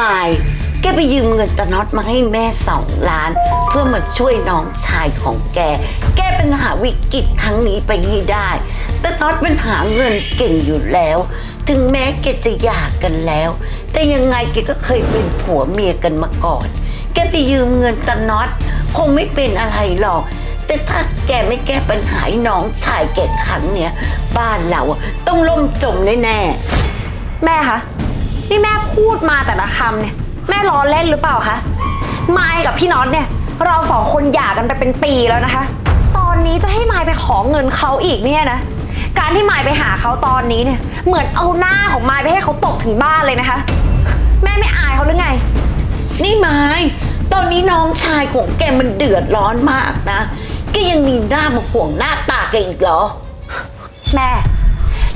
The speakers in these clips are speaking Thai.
มายแกไปยืมเงินตาน็อตมาให้แม่สองล้าน เพื่อมาช่วยน้องชายของแก แก้ปัญหาวิกฤตครั้งนี้ไปให้ได้ตาน็อตมันหาเงินเก่งอยู่แล้ว ถึงแม้แกจะหย่ากันแล้ว แต่ยังไงแกก็เคยเป็นผัวเมียกันมาก่อน แกไปยืมเงินตาน็อตคงไม่เป็นอะไรหรอก แต่ถ้าแกไม่แก้ปัญหาน้องชายแกครั้งเนี้ยบ้านเราอะต้องล่มจมแน่ๆแม่คะ นี่แม่พูดมาแต่ละคำเนี่ย แม่ล้อเล่นหรือเปล่าคะมายกับพี่น็อตเนี่ย เราสองคนหย่ากันไปเป็นปีแล้วนะคะ ตอนนี้จะให้มายไปขอเงินเขาอีกเนี่ยนะ การที่มายไปหาเขาตอนนี้เนี่ย เหมือนเอาหน้าของมายไปให้เขาตกถึงบ้านเลยนะคะ แม่ไม่อายเขาหรือไง นี่ไม้ตอนนี้น้องชายของแกมันเดือดร้อนมากนะแกยังมีหน้ามาห่วงหน้าตาแกอีกเหรอ แม่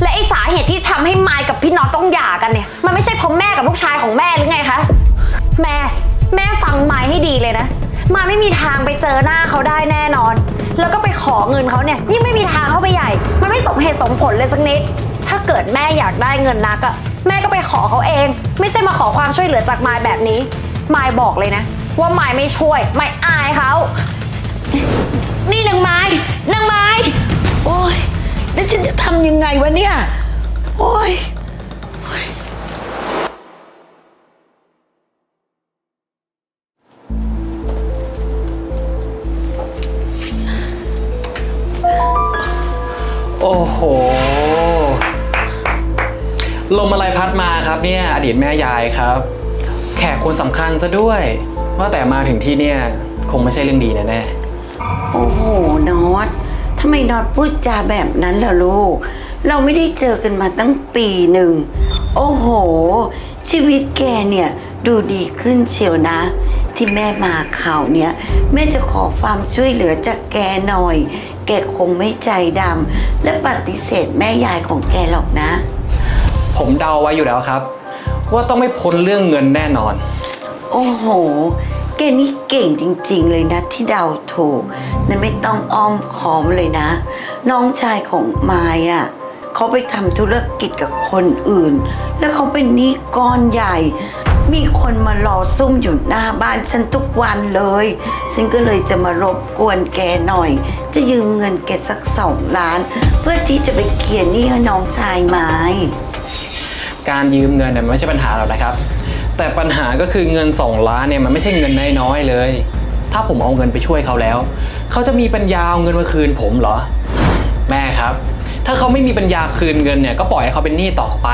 และไอสาเหตุที่ทำให้มายกับพี่น็อตต้องหย่ากันเนี่ย มันไม่ใช่เพราะแม่กับลูกชายของแม่หรือไงคะ แม่ แม่ฟังมายให้ดีเลยนะ มายไม่มีทางไปเจอหน้าเขาได้แน่นอน แล้วก็ไปขอเงินเขาเนี่ย ยิ่งไม่มีทางเข้าไปใหญ่ มันไม่สมเหตุสมผลเลยสักนิด ถ้าเกิดแม่อยากได้เงินนักอะแม่ก็ไปขอเขาเอง ไม่ใช่มาขอความช่วยเหลือจากมายแบบนี้ มายบอกเลยนะ ว่ามายไม่ช่วยไม่อายเขา นี่นางไม้นางไม้โอ้ย แล้วฉันจะทำยังไงวะเนี่ย โอ้ยโอ้โห ลมอะไรพัดมาครับเนี่ยอดีตแม่ยายครับ แขกคนสำคัญซะด้วย ว่าแต่มาถึงที่เนี่ย คงไม่ใช่เรื่องดีแน่โอ้โหนอต ทำไมนอตพูดจาแบบนั้นล่ะลูก เราไม่ได้เจอกันมาตั้งปีหนึ่ง โอ้โห ชีวิตแกเนี่ยดูดีขึ้นเชียวนะ ที่แม่มาข่าวเนี้ยแม่จะขอความช่วยเหลือจากแกหน่อย แกคงไม่ใจดำและปฏิเสธแม่ยายของแกหรอกนะๆผมเดาไว้อยู่แล้วครับ ว่าต้องไม่พ้นเรื่องเงินแน่นอน โอ้โหแกนี่เก่งจริง ๆ เลยนะที่เดาถูกนั่นไม่ต้องอ้อมค้อมเลยนะ น้องชายของมายอะเขาไปทำธุรกิจกับคนอื่น แล้วเขาเป็นหนี้ก้อนใหญ่ มีคนมารอซุ่มอยู่หน้าบ้านฉันทุกวันเลย ฉันก็เลยจะมารบกวนแกหน่อย จะยืมเงินแกสักสองล้าน เพื่อที่จะไปเคลียร์หนี้ให้น้องชายไม้ การยืมเงินเนี่ยมันไม่ใช่ปัญหาหรอกนะครับ แต่ปัญหาก็คือเงิน 2 ล้านเนี่ยมันไม่ใช่เงินน้อยๆเลย ถ้าผมเอาเงินไปช่วยเขาแล้ว เขาจะมีปัญญาเอาเงินมาคืนผมเหรอ แม่ครับ ถ้าเขาไม่มีปัญญาคืนเงินเนี่ยก็ปล่อยให้เขาเป็นหนี้ต่อไป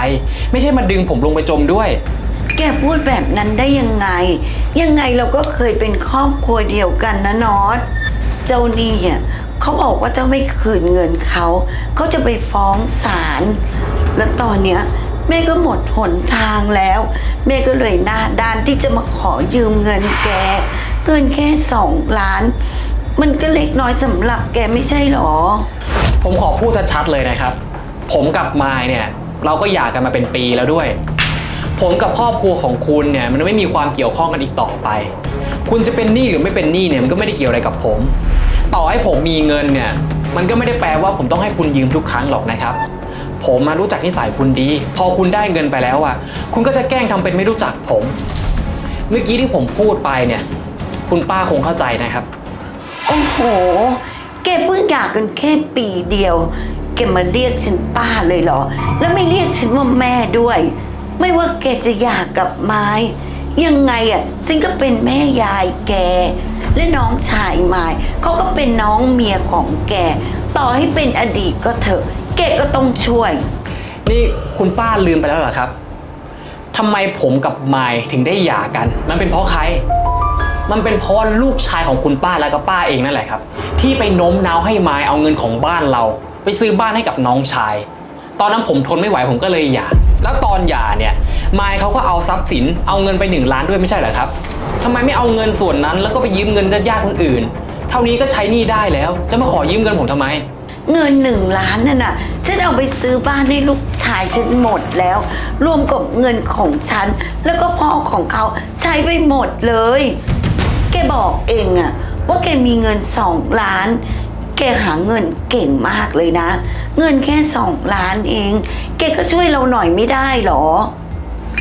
ไม่ใช่มาดึงผมลงไปจมด้วย แกพูดแบบนั้นได้ยังไง ยังไงเราก็เคยเป็นครอบครัวเดียวกันนะนอตเจ้าหนี่อะเขาบอกว่าถ้าไม่คืนเงินเขาเขาจะไปฟ้องศาลแล้วตอนเนี้ย แม่ก็หมดหนทางแล้ว แม่ก็เลยหน้าด้านที่จะมาขอยืมเงินแกเงินแค่สองล้าน มันก็เล็กน้อยสำหรับแกไม่ใช่หรอ ผมขอพูดชัดๆเลยนะครับ ผมกับมายเนี่ย เราก็หย่ากันมาเป็นปีแล้วด้วย ผมกับครอบครัวของคุณเนี่ย มันไม่มีความเกี่ยวข้องกันอีกต่อไป คุณจะเป็นหนี้หรือไม่เป็นหนี้เนี่ยมันก็ไม่ได้เกี่ยวอะไรกับผม ต่อให้ผมมีเงินเนี่ย มันก็ไม่ได้แปลว่าผมต้องให้คุณยืมทุกครั้งหรอกนะครับ ผมมารู้จักนิสัยคุณดี พอคุณได้เงินไปแล้วอะ คุณก็จะแกล้งทำเป็นไม่รู้จักผม เมื่อกี้ที่ผมพูดไปเนี่ย คุณป้าคงเข้าใจนะครับ โอ้โห แกเพิ่งหย่ากันแค่ปีเดียว แกมาเรียกฉันป้าเลยเหรอ แล้วไม่เรียกฉันว่าแม่ด้วย ไม่ว่าแกจะหย่ากับไม้ ยังไงอะฉันก็เป็นแม่ยายแก และน้องชายไม้เขาก็เป็นน้องเมียของแก ต่อให้เป็นอดีตก็เถอะ แกก็ต้องช่วย นี่คุณป้าลืมไปแล้วเหรอครับทำไมผมกับไมายถึงได้หย่ากัน มันเป็นเพราะใคร มันเป็นเพราะลูกชายของคุณป้าแล้วก็ป้าเองนั่นแหละครับ ที่ไปโน้มน้าวให้ไมายเอาเงินของบ้านเรา ไปซื้อบ้านให้กับน้องชาย ตอนนั้นผมทนไม่ไหวผมก็เลยหย่า แล้วตอนหย่าเนี่ยไมายเขาก็เอาทรัพย์สินเอาเงินไปหนึ่งล้านด้วยไม่ใช่เหรอครับทำไมไม่เอาเงินส่วนนั้น แล้วก็ไปยืมเงินญาติๆคนอื่น เท่านี้ก็ใช้หนี้ได้แล้ว จะมาขอยืมเงินผมทำไม เงินหนึ่งล้านนั่นน่ะ ฉันเอาไปซื้อบ้านให้ลูกชายฉันหมดแล้ว รวมกับเงินของฉัน แล้วก็พ่อของเขาใช้ไปหมดเลย แกบอกเองอะว่าแกมีเงินสองล้าน แกหาเงินเก่งมากเลยนะ เงินแค่สองล้านเอง แกก็ช่วยเราหน่อยไม่ได้หรอ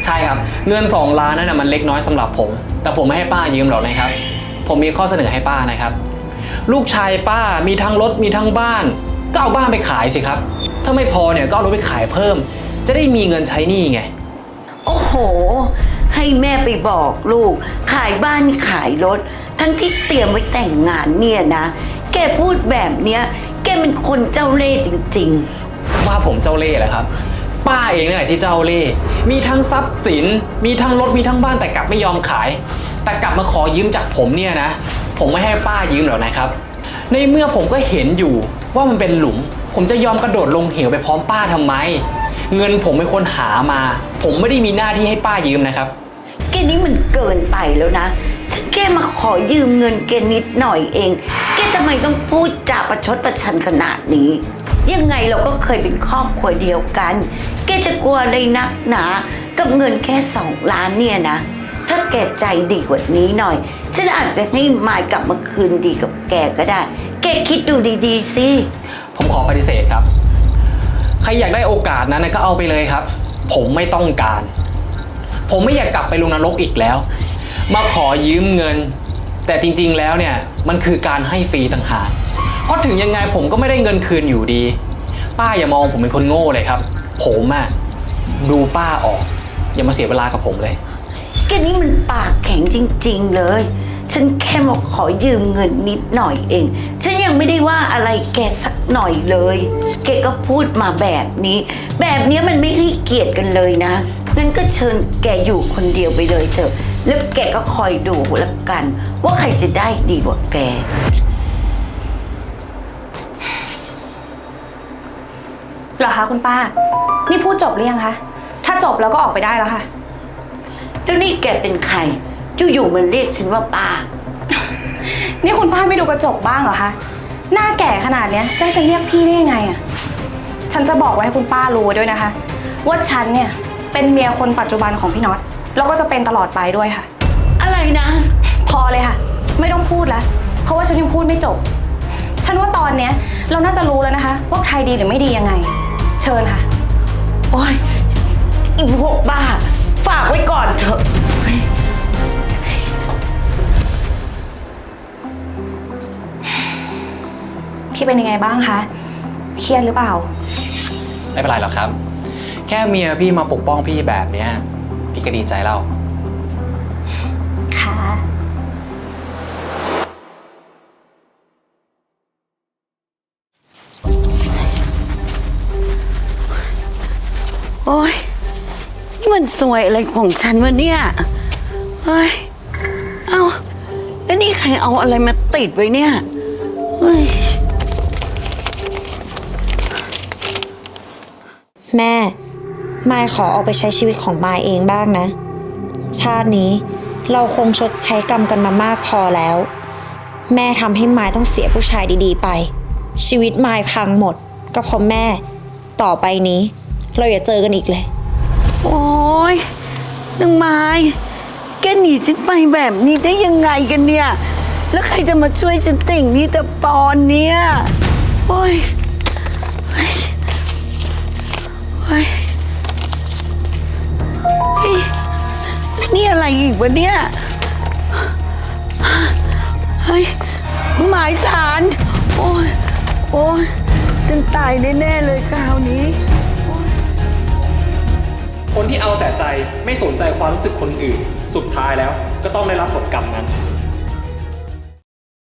ใช่ครับเงิน2ล้านนั่นนะมันเล็กน้อยสำหรับผม แต่ผมไม่ให้ป้ายืมหรอกนะครับ ผมมีข้อเสนอให้ป้านะครับ ลูกชายป้ามีทั้งรถมีทั้งบ้าน ก็เอาบ้านไปขายสิครับ ถ้าไม่พอเนี่ยก็เอารถไปขายเพิ่ม จะได้มีเงินใช้หนี้ไง โอ้โห ให้แม่ไปบอกลูก ขายบ้านขายรถ ทั้งที่เตรียมไว้แต่งงานเนี่ยนะ แกพูดแบบเนี้ย แกเป็นคนเจ้าเล่ห์จริงๆว่าผมเจ้าเล่ห์แหละครับ ป้าเองนี่แหละที่เจ้าเล่ห์มีทั้งทรัพย์สิน มีทั้งรถมีทั้งบ้านแต่กลับไม่ยอมขาย แต่กลับมาขอยืมจากผมเนี่ยนะ ผมไม่ให้ป้ายืมหรอกนะครับ ในเมื่อผมก็เห็นอยู่ ว่ามันเป็นหลุม ผมจะยอมกระโดดลงเหวไปพร้อมป้าทำไม เงินผมเป็นคนหามา ผมไม่ได้มีหน้าที่ให้ป้ายืมนะครับ แกนี่มันเกินไปแล้วนะ ฉันแค่มาขอยืมเงินแกนิดหน่อยเอง แกทำไมต้องพูดจาประชดประชันขนาดนี้ ยังไงเราก็เคยเป็นครอบครัวเดียวกัน แกจะกลัวอะไรนักหนา กับเงินแค่สองล้านเนี่ยนะ ถ้าแกใจดีกว่านี้หน่อย ฉันอาจจะให้มายกลับมาคืนดีกับแกก็ได้ แกคิดดูดีๆสิ ผมขอปฏิเสธครับ ใครอยากได้โอกาสนั้นนะก็เอาไปเลยครับ ผมไม่ต้องการ ผมไม่อยากกลับไปลงนรกอีกแล้ว มาขอยืมเงิน แต่จริงๆแล้วเนี่ยมันคือการให้ฟรีต่างหากเพราะถึงยังไงผมก็ไม่ได้เงินคืนอยู่ดี ป้าอย่ามองผมเป็นคนโง่เลยครับ ผมอะดูป้าออก อย่ามาเสียเวลากับผมเลย แกนี่มันปากแข็งจริง ๆ เลย ฉันแค่มาขอยืมเงินนิดหน่อยเอง ฉันยังไม่ได้ว่าอะไรแกสักหน่อยเลย แกก็พูดมาแบบนี้ แบบนี้มันไม่ให้เกียรติกันเลยนะ งั้นก็เชิญแกอยู่คนเดียวไปเลยเถอะ แล้วแกก็คอยดูแล้วกัน ว่าใครจะได้ดีกว่าแก เหรอคะคุณป้า นี่พูดจบหรือยังคะ ถ้าจบแล้วก็ออกไปได้แล้วค่ะ แล้วนี่แกเป็นใคร อยู่ๆมันเรียกฉันว่าป้า นี่คุณป้าไม่ดูกระจกบ้างเหรอคะ หน้าแก่ขนาดเนี้ยจะให้ฉันเรียกพี่ได้ยังไงอะฉันจะบอกไว้ให้คุณป้ารู้ไว้ด้วยนะคะ ว่าฉันเนี่ยเป็นเมียคนปัจจุบันของพี่น็อต แล้วก็จะเป็นตลอดไปด้วยค่ะ อะไรนะ พอเลยค่ะ ไม่ต้องพูดแล้ว เพราะว่าฉันยังพูดไม่จบ ฉันว่าตอนเนี้ยเราน่าจะรู้แล้วนะคะ ว่าใครดีหรือไม่ดียังไง เชิญค่ะ โอ้ยอีพวกบ้า ฝากไว้ก่อนเถอะ พี่เป็นยังไงบ้างคะ เครียดหรือเปล่า ไม่เป็นไรหรอกครับ แค่เมียพี่มาปกป้องพี่แบบเนี้ย พี่ก็ดีใจแล้ว ค่ะ โอ้ยนี่มันสวยอะไรของฉันวะเนี่ยเฮ้ย เอาแล้วนี่ใครเอาอะไรมาติดไว้เนี่ย เฮ้ย แม่ มายขอออกไปใช้ชีวิตของมายเองบ้างนะ ชาตินี้เราคงชดใช้กรรมกันมามากพอแล้ว แม่ทำให้มายต้องเสียผู้ชายดีๆไป ชีวิตมายพังหมด ก็เพราะแม่ ต่อไปนี้ เราอย่าเจอกันอีกเลย โอ้ยนางไม้แกหนีฉันไปแบบนี้ได้ยังไงกันเนี่ย แล้วใครจะมาช่วยฉันติ่งนี่แต่ปอนเนี่ย โอ้ย ฮ้ยเฮ้ยแล้วนี่อะไรอีกวะเนี่ย เฮ้ย หมายสาร โอ้ย โอ้ยฉันตายแน่ๆเลยคราวนี้ คนที่เอาแต่ใจไม่สนใจความรู้สึกคนอื่น สุดท้ายแล้วก็ต้องได้รับผลกรรมนั้น